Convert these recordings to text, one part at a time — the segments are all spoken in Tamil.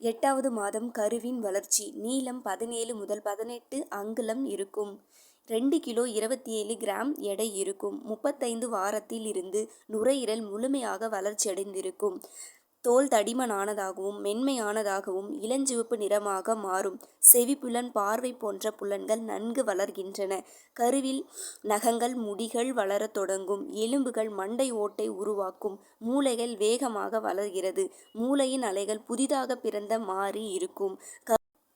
எட்டாவது மாதம் கருவின் வளர்ச்சி நீளம் பதினேழு முதல் பதினெட்டு அங்குலம் இருக்கும். ரெண்டு கிலோ இருபத்தி ஏழு கிராம் எடை இருக்கும். முப்பத்தைந்து வாரத்தில் இருந்து நுரையீரல் முழுமையாக வளர்ச்சியடைந்திருக்கும். தோல் தடிமனானதாகவும் மென்மையானதாகவும் இளஞ்சிவப்பு நிறமாக மாறும். செவிப்புலன் பார்வை போன்ற புலன்கள் நன்கு வளர்கின்றன. கருவில் நகங்கள் முடிகள் வளரத் தொடங்கும். எலும்புகள் மண்டை ஓட்டை உருவாக்கும். மூளைகள் வேகமாக வளர்கிறது. மூளையின் அலைகள் புதிதாக பிறந்த மாறி இருக்கும்.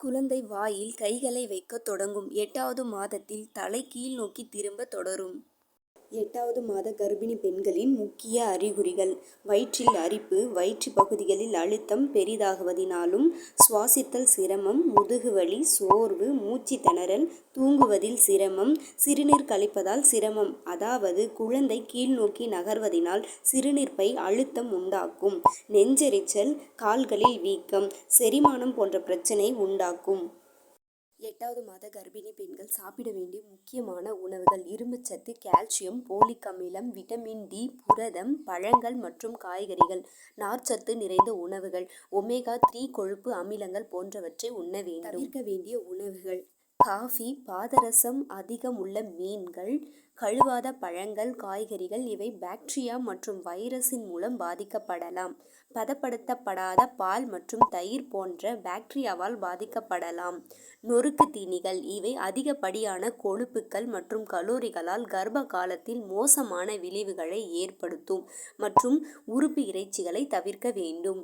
குழந்தை வாயில் கைகளை வைக்கத் தொடங்கும். எட்டாவது மாதத்தில் தலை கீழ் நோக்கி திரும்ப தொடரும். எட்டாவது மாத கர்ப்பிணி பெண்களின் முக்கிய அறிகுறிகள் வயிற்றில் அரிப்பு வயிற்றுப் பகுதிகளில் அழுத்தம் பெரிதாகுவதினாலும் சுவாசித்தல் சிரமம் முதுகுவலி சோர்வு மூச்சு திணறல் தூங்குவதில் சிரமம் சிறுநீர் கழிப்பதால் சிரமம் அதாவது குழந்தை கீழ்நோக்கி நகர்வதினால் சிறுநீர்ப்பை அழுத்தம் உண்டாக்கும். நெஞ்செரிச்சல் கால்களில் வீக்கம் செரிமானம் போன்ற பிரச்சனை உண்டாக்கும். எட்டாவது மாத கர்ப்பிணி பெண்கள் சாப்பிட வேண்டிய முக்கியமான உணவுகள் இரும்புச்சத்து கால்சியம் போலிக் அமிலம் விட்டமின் டி புரதம் பழங்கள் மற்றும் காய்கறிகள். நார்ச்சத்து நிறைந்த உணவுகள் ஒமேகா த்ரீ கொழுப்பு அமிலங்கள் போன்றவற்றை உண்ண வேண்டும். தவிர்க்க வேண்டிய உணவுகள் காஃபி பாதரசம் அதிகம் உள்ள மீன்கள் கழுவாத பழங்கள் காய்கறிகள் இவை பாக்டீரியா மற்றும் வைரஸின் மூலம் பாதிக்கப்படலாம். பதப்படுத்தப்படாத பால் மற்றும் தயிர் போன்ற பாக்டீரியாவால் பாதிக்கப்படலாம். நொறுக்கு தீனிகள் இவை அதிகப்படியான கொழுப்புகள் மற்றும் கலோரிகளால் கர்ப்ப காலத்தில் மோசமான விளைவுகளை ஏற்படுத்தும் மற்றும் உறுப்பு இறைச்சிகளை தவிர்க்க வேண்டும்.